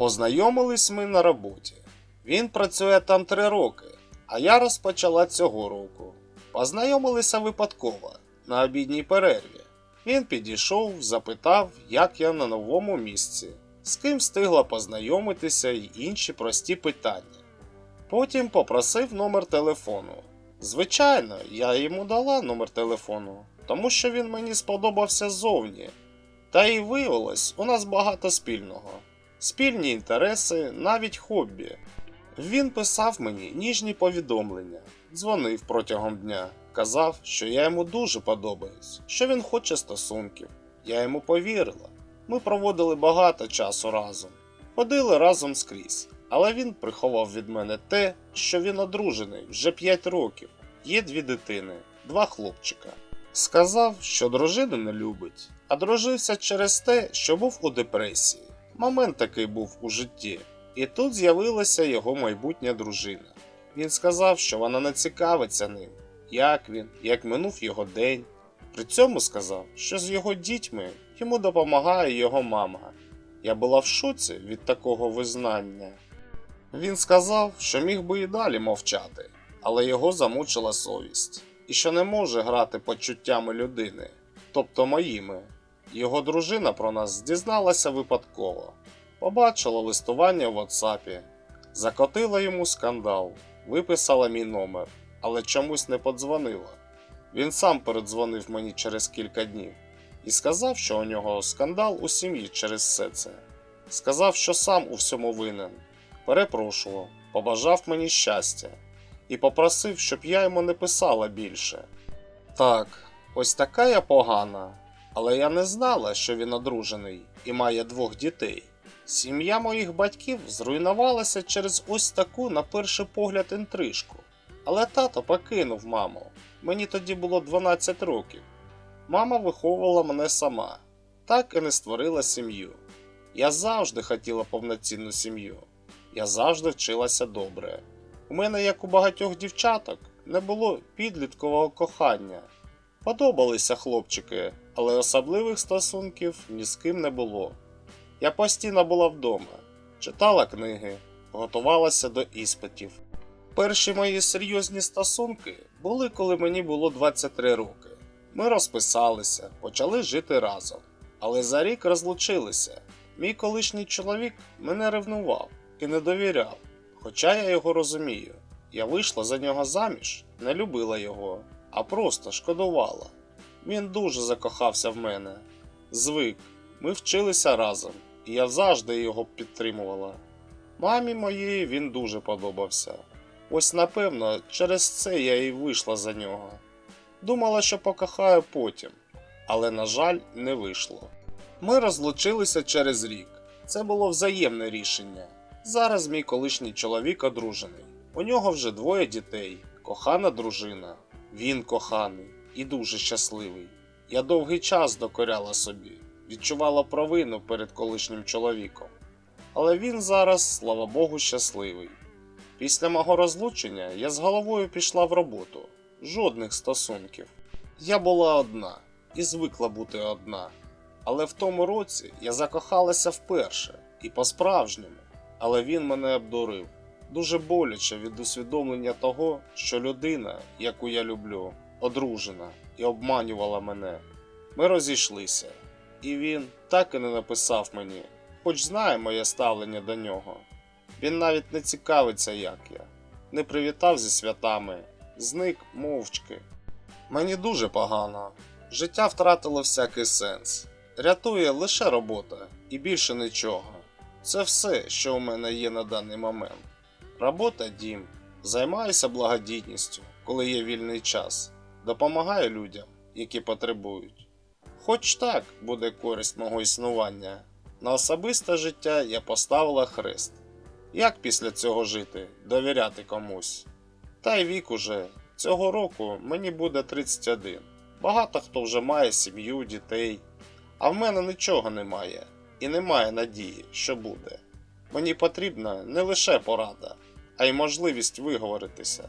Познайомились ми на роботі. Він працює там три роки, а я розпочала цього року. Познайомилися випадково на обідній перерві. Він підійшов, запитав, як я на новому місці, з ким встигла познайомитися і інші прості питання. Потім попросив номер телефону. Звичайно, я йому дала номер телефону, тому що він мені сподобався ззовні. Та й виявилось, у нас багато спільного. Спільні інтереси, навіть хобі. Він писав мені ніжні повідомлення, дзвонив протягом дня, казав, що я йому дуже подобаюсь, що він хоче стосунків. Я йому повірила. Ми проводили багато часу разом, ходили разом скрізь, але він приховав від мене те, що він одружений вже 5 років, є дві дитини, два хлопчика. Сказав, що дружину не любить, а дружився через те, що був у депресії. Момент такий був у житті, і тут з'явилася його майбутня дружина. Він сказав, що вона не цікавиться ним, як він, як минув його день. При цьому сказав, що з його дітьми йому допомагає його мама. Я була в шоці від такого визнання. Він сказав, що міг би і далі мовчати, але його замучила совість, і що не може грати почуттями людини, тобто моїми. Його дружина про нас дізналася випадково, побачила листування в WhatsApp, закотила йому скандал, виписала мій номер, але чомусь не подзвонила. Він сам передзвонив мені через кілька днів і сказав, що у нього скандал у сім'ї через все це. Сказав, що сам у всьому винен, перепрошував, побажав мені щастя і попросив, щоб я йому не писала більше. Так, ось така я погана, але я не знала, що він одружений і має двох дітей. Сім'я моїх батьків зруйнувалася через ось таку, на перший погляд, інтрижку. Але тато покинув маму. Мені тоді було 12 років. Мама виховувала мене сама, так і не створила сім'ю. Я завжди хотіла повноцінну сім'ю. Я завжди вчилася добре. У мене, як у багатьох дівчаток, не було підліткового кохання. Подобалися хлопчики, але особливих стосунків ні з ким не було. Я постійно була вдома, читала книги, готувалася до іспитів. Перші мої серйозні стосунки були, коли мені було 23 роки. Ми розписалися, почали жити разом, але за рік розлучилися. Мій колишній чоловік мене ревнував і не довіряв, хоча я його розумію. Я вийшла за нього заміж, не любила його, а просто шкодувала. Він дуже закохався в мене. Звик, ми вчилися разом, і я завжди його підтримувала. Мамі моїй він дуже подобався. Ось напевно, через це я і вийшла за нього. Думала, що покохаю потім, але, на жаль, не вийшло. Ми розлучилися через рік. Це було взаємне рішення. Зараз мій колишній чоловік одружений. У нього вже двоє дітей, кохана дружина. Він коханий і дуже щасливий. Я довгий час докоряла собі, відчувала провину перед колишнім чоловіком. Але він зараз, слава Богу, щасливий. Після мого розлучення я з головою пішла в роботу. Жодних стосунків. Я була одна і звикла бути одна. Але в тому році я закохалася вперше і по-справжньому. Але він мене обдурив. Дуже боляче від усвідомлення того, що людина, яку я люблю, одружена і обманювала мене. Ми розійшлися, і він так і не написав мені, хоч знає моє ставлення до нього. Він навіть не цікавиться, як я, не привітав зі святами, зник мовчки. Мені дуже погано. Життя втратило всякий сенс. Рятує лише робота і більше нічого. Це все, що у мене є на даний момент. Робота дім. Займаюся благодійністю, коли є вільний час. Допомагаю людям, які потребують. Хоч так буде користь мого існування. На особисте життя я поставила хрест. Як після цього жити, довіряти комусь? Та й вік уже. Цього року мені буде 31. Багато хто вже має сім'ю, дітей. А в мене нічого немає. І немає надії, що буде. Мені потрібна не лише порада, а й можливість виговоритися.